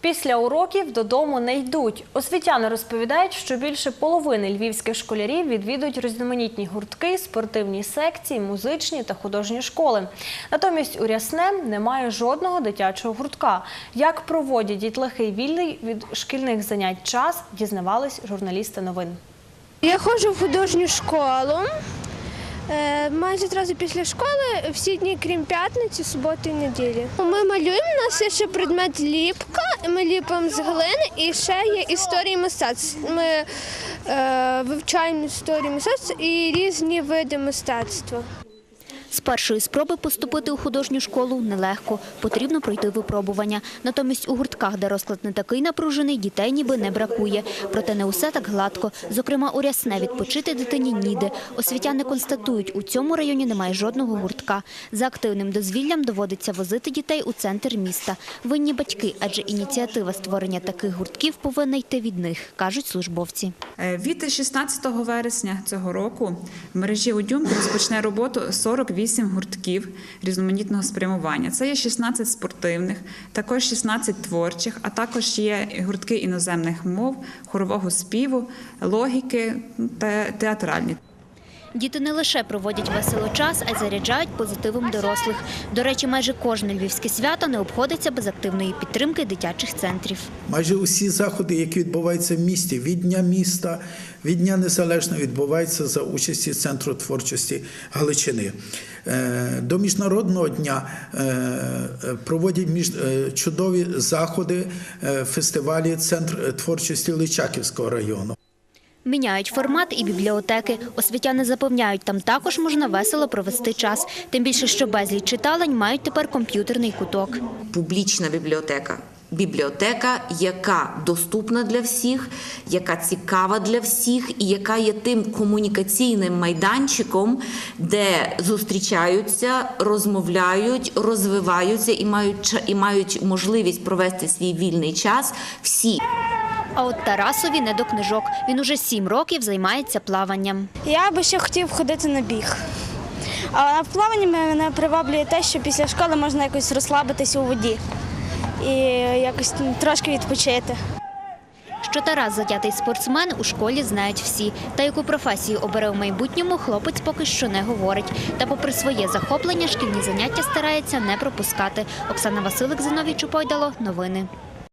Після уроків додому не йдуть. Освітяни розповідають, що більше половини львівських школярів відвідують різноманітні гуртки, спортивні секції, музичні та художні школи. Натомість у Рясне немає жодного дитячого гуртка. Як проводять дітлахи вільний від шкільних занять час, дізнавались журналісти новин. Я ходжу в художню школу. Е, Майже одразу після школи всі дні, крім п'ятниці, суботи і неділі. Ми малюємо, у нас є ще предмет ліпка, ми ліпимо з глини і ще є історії мистецтв. Ми е, вивчаємо історію мистецтва і різні види мистецтва. З першої спроби поступити у художню школу нелегко. Потрібно пройти випробування. Натомість у гуртках, де розклад не такий напружений, дітей ніби не бракує. Проте не усе так гладко. Зокрема, у Рясне відпочити дитині ніде. Освітяни констатують, у цьому районі немає жодного гуртка. За активним дозвіллям доводиться возити дітей у центр міста. Винні батьки, адже ініціатива створення таких гуртків повинна йти від них, кажуть службовці. Е, Від 16 вересня цього року в мережі «Удюм» розпочне роботу 48 гуртків різноманітного спрямування. Це є 16 спортивних, також 16 творчих, а також є гуртки іноземних мов, хорового співу, логіки та театральні. Діти не лише проводять весело час, а й заряджають позитивом дорослих. До речі, майже кожне львівське свято не обходиться без активної підтримки дитячих центрів. Майже усі заходи, які відбуваються в місті, від Дня міста, від Дня Незалежного, відбуваються за участі Центру творчості Галичини. Е, До Міжнародного дня е, проводять е, чудові заходи, фестивалі Центр творчості Личаківського району. Міняють формат і бібліотеки. Освітяни запевняють, там також можна весело провести час. Тим більше, що безліч читалень мають тепер комп'ютерний куток. публічна бібліотека. Бібліотека, яка доступна для всіх, яка цікава для всіх, і яка є тим комунікаційним майданчиком, де зустрічаються, розмовляють, розвиваються і мають і мають можливість провести свій вільний час всі. А от Тарасові не до книжок. Він уже сім років займається плаванням. Я би ще хотів ходити на біг. А на плаванні мене приваблює те, що після школи можна якось розслабитися у воді і якось трошки відпочити. Що Тарас затятий спортсмен у школі знають всі. Та яку професію обере в майбутньому, хлопець поки що не говорить. Та попри своє захоплення, шкільні заняття старається не пропускати. Оксана Василик, Зиновій Чупойдало. Новини.